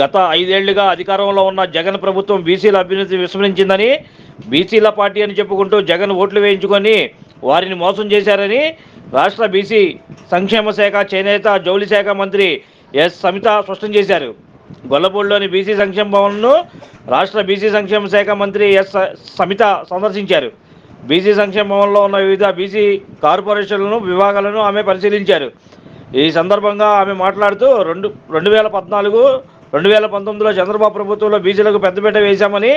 గత ఐదేళ్ళుగా అధికారంలో ఉన్న జగన్ ప్రభుత్వం బీసీల అభ్యున్నతి విస్మరించిందని బీసీల పార్టీ అని చెప్పుకుంటూ జగన్ ఓట్లు వేయించుకొని వారిని మోసం చేశారని రాష్ట్ర బీసీ సంక్షేమ శాఖ చేనేత జౌళి శాఖ మంత్రి ఎస్. సమిత స్పష్టం చేశారు. గొల్లపూడిలోని బీసీ సంక్షేమ భవన్ను రాష్ట్ర బీసీ సంక్షేమ శాఖ మంత్రి ఎస్. సమిత సందర్శించారు. బీసీ సంక్షేమ భవన్లో ఉన్న వివిధ బీసీ కార్పొరేషన్లను విభాగాలను ఆమె పరిశీలించారు. ఈ సందర్భంగా ఆమె మాట్లాడుతూ రెండు రెండు వేల పద్నాలుగు రెండు వేల పంతొమ్మిదిలో చంద్రబాబు ప్రభుత్వంలో బీసీలకు పెద్దపీట వేశామని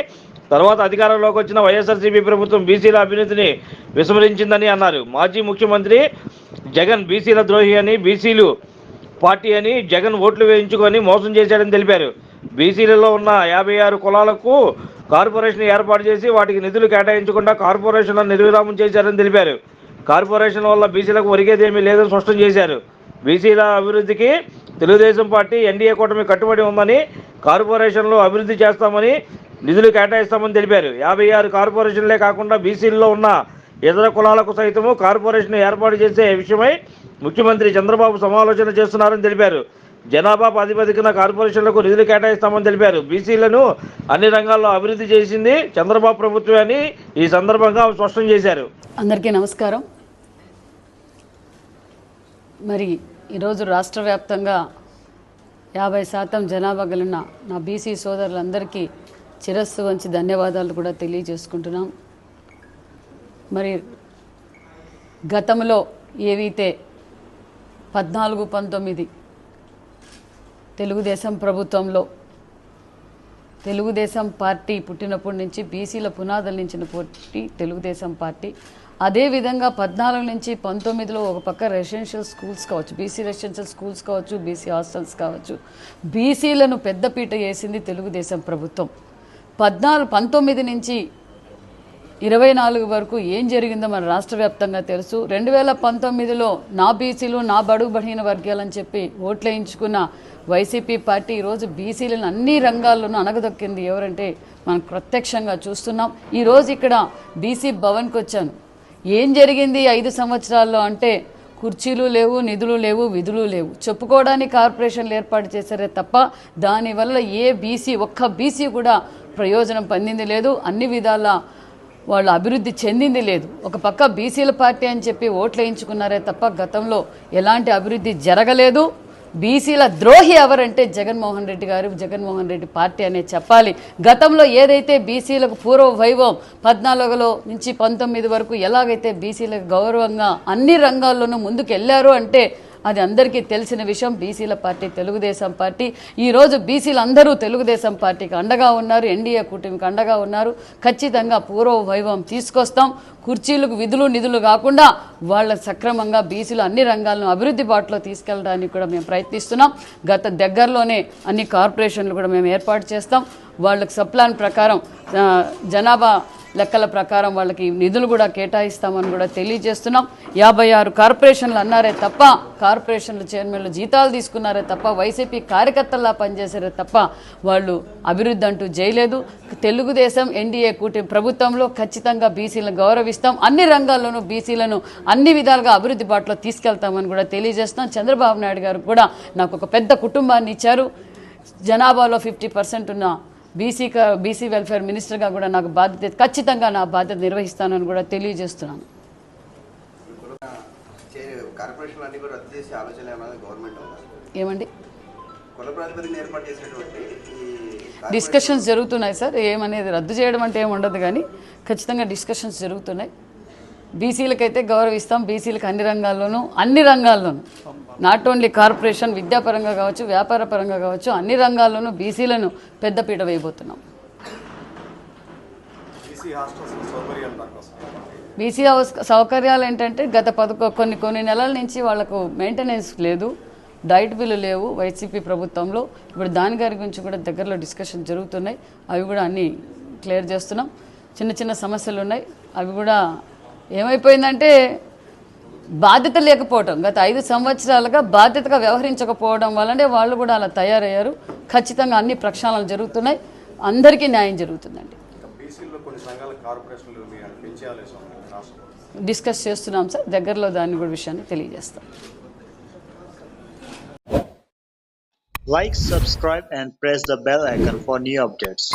తర్వాత అధికారంలోకి వచ్చిన వైఎస్ఆర్సీపీ ప్రభుత్వం బీసీల అభివృద్ధిని విస్మరించిందని అన్నారు. మాజీ ముఖ్యమంత్రి జగన్ బీసీల ద్రోహి అని బీసీలు పార్టీ అని జగన్ ఓట్లు వేయించుకొని మోసం చేశాడని తెలిపారు. బీసీలలో ఉన్న యాభై ఆరు కులాలకు కార్పొరేషన్ ఏర్పాటు చేసి వాటికి నిధులు కేటాయించకుండా కార్పొరేషన్లను నిర్విరామం చేశారని తెలిపారు. కార్పొరేషన్ వల్ల బీసీలకు ఒరిగేదేమీ లేదని స్పష్టం చేశారు. బీసీల అభివృద్ధికి తెలుగుదేశం పార్టీ ఎన్డీఏ కూటమి కట్టుబడి ఉందని కార్పొరేషన్లు అభివృద్ధి చేస్తామని నిధులు కేటాయిస్తామని తెలిపారు. యాభై ఆరు కార్పొరేషన్లే కాకుండా బీసీల్లో ఉన్న ఇతర కులాలకు సైతము కార్పొరేషన్ ఏర్పాటు చేసే విషయమై ముఖ్యమంత్రి చంద్రబాబు సమాలోచన చేస్తున్నారని తెలిపారు. జనాభా ప్రాతిపదికన కార్పొరేషన్లకు నిధులు కేటాయిస్తామని తెలిపారు. బీసీలను అన్ని రంగాల్లో అభివృద్ధి చేసింది చంద్రబాబు ప్రభుత్వమే అని ఈ సందర్భంగా ఆమె స్పష్టం చేశారు. అందరికీ నమస్కారం. మరి ఈరోజు రాష్ట్ర వ్యాప్తంగా యాభై శాతం జనాభా కలిగిన నా బీసీ సోదరులందరికీ చిరస్సు వంచి ధన్యవాదాలు కూడా తెలియజేసుకుంటున్నాం. మరి గతంలో ఏవైతే పద్నాలుగు పంతొమ్మిది తెలుగుదేశం ప్రభుత్వంలో తెలుగుదేశం పార్టీ పుట్టినప్పటి నుంచి బీసీల పునాదుల నుంచిన పోటీ తెలుగుదేశం పార్టీ అదేవిధంగా పద్నాలుగు నుంచి పంతొమ్మిదిలో ఒక పక్క రెసిడెన్షియల్ స్కూల్స్ కావచ్చు బీసీ రెసిడెన్షియల్ స్కూల్స్ కావచ్చు బీసీ హాస్టల్స్ కావచ్చు. బీసీలను పెద్దపీట వేసింది తెలుగుదేశం ప్రభుత్వం. పద్నాలుగు పంతొమ్మిది నుంచి ఇరవై నాలుగు వరకు ఏం జరిగిందో మన రాష్ట్ర వ్యాప్తంగా తెలుసు. రెండు వేల పంతొమ్మిదిలో నా బీసీలు నా బడుగు బలహీన వర్గాలని చెప్పి ఓట్లేయించుకున్న వైసీపీ పార్టీ ఈరోజు బీసీలను అన్ని రంగాల్లోనూ అనగదొక్కింది ఎవరంటే మనం ప్రత్యక్షంగా చూస్తున్నాం. ఈరోజు ఇక్కడ బీసీ భవన్కి వచ్చాను ఏం జరిగింది ఐదు సంవత్సరాల్లో అంటే కుర్చీలు లేవు నిధులు లేవు విధులు లేవు. చెప్పుకోవడానికి కార్పొరేషన్లు ఏర్పాటు చేశారే తప్ప దానివల్ల ఏ బీసీ ఒక్క బీసీ కూడా ప్రయోజనం పొందింది లేదు. అన్ని విధాల వాళ్ళు అభివృద్ధి చెందింది లేదు. ఒక పక్క బీసీల పార్టీ అని చెప్పి ఓట్లు వేయించుకున్నారే తప్ప గతంలో ఎలాంటి అభివృద్ధి జరగలేదు. బీసీల ద్రోహి ఎవరంటే జగన్మోహన్ రెడ్డి గారు. జగన్మోహన్ రెడ్డి పార్టీ అనే చెప్పాలి. గతంలో ఏదైతే బీసీలకు పూర్వ వైభవం పద్నాలుగులో నుంచి పంతొమ్మిది వరకు ఎలాగైతే బీసీలకు గౌరవంగా అన్ని రంగాల్లోనూ ముందుకు వెళ్ళారు అంటే అది అందరికీ తెలిసిన విషయం. బీసీల పార్టీ తెలుగుదేశం పార్టీ. ఈరోజు బీసీలందరూ తెలుగుదేశం పార్టీకి అండగా ఉన్నారు. ఎన్డీఏ కూటమికి అండగా ఉన్నారు. ఖచ్చితంగా పూర్వ వైభవం తీసుకొస్తాం. కుర్చీలకు విధులు నిధులు కాకుండా వాళ్ళ సక్రమంగా బీసీలు అన్ని రంగాలను అభివృద్ధి బాటలో తీసుకెళ్ళడానికి కూడా మేము ప్రయత్నిస్తున్నాం. గత దగ్గరలోనే అన్ని కార్పొరేషన్లు కూడా మేము ఏర్పాటు చేస్తాం. వాళ్ళకి సప్లాన్ ప్రకారం జనాభా లెక్కల ప్రకారం వాళ్ళకి నిధులు కూడా కేటాయిస్తామని కూడా తెలియజేస్తున్నాం. యాభై ఆరు కార్పొరేషన్లు అన్నారే తప్ప కార్పొరేషన్ల చైర్మన్లు జీతాలు తీసుకున్నారే తప్ప వైసీపీ కార్యకర్తల్లా పనిచేశారే తప్ప వాళ్ళు అభివృద్ధి అంటూ చేయలేదు. తెలుగుదేశం ఎన్డీఏ కూటమి ప్రభుత్వంలో ఖచ్చితంగా బీసీలను గౌరవిస్తాం. అన్ని రంగాల్లోనూ బీసీలను అన్ని విధాలుగా అభివృద్ధి బాటలో తీసుకెళ్తామని కూడా తెలియజేస్తున్నాం. చంద్రబాబు నాయుడు గారు కూడా నాకు ఒక పెద్ద కుటుంబాన్ని ఇచ్చారు. జనాభాలో ఫిఫ్టీ పర్సెంట్ ఉన్న బీసీ బీసీ వెల్ఫేర్ మినిస్టర్గా కూడా నాకు బాధ్యత ఖచ్చితంగా నా బాధ్యత నిర్వహిస్తానని కూడా తెలియజేస్తున్నాను. ఏమండి? డిస్కషన్స్ జరుగుతున్నాయి సార్. ఏమనేది రద్దు చేయడం అంటే ఏమి ఉండదు కానీ ఖచ్చితంగా డిస్కషన్స్ జరుగుతున్నాయి. బీసీలకైతే గౌరవిస్తాం. బీసీలకు అన్ని రంగాల్లోనూ అన్ని రంగాల్లోనూ. నాట్ ఓన్లీ కార్పొరేషన్ విద్యాపరంగా కావచ్చు వ్యాపార పరంగా కావచ్చు అన్ని రంగాల్లోనూ బీసీలను పెద్దపీట వేయబోతున్నాం. బీసీ సౌకర్యాలు ఏంటంటే గత పదకొ కొన్ని కొన్ని నెలల నుంచి వాళ్ళకు మెయింటెనెన్స్ లేదు డైట్ బిల్లు లేవు వైసీపీ ప్రభుత్వంలో. ఇప్పుడు దాని గారి గురించి కూడా దగ్గరలో డిస్కషన్ జరుగుతున్నాయి. అవి కూడా అన్నీ క్లియర్ చేస్తున్నాం. చిన్న చిన్న సమస్యలు ఉన్నాయి. అవి కూడా ఏమైపోయిందంటే బాధ్యత లేకపోవడం గత ఐదు సంవత్సరాలుగా బాధ్యతగా వ్యవహరించకపోవడం వల్లనే వాళ్ళు కూడా అలా తయారయ్యారు. ఖచ్చితంగా అన్ని ప్రక్షాళనలు జరుగుతున్నాయి. అందరికీ న్యాయం జరుగుతుందండి. డిస్కస్ చేస్తున్నాం సార్. దగ్గరలో దాని కూడా విషయాన్ని తెలియజేస్తాం. Like, subscribe, and press the bell icon for new updates.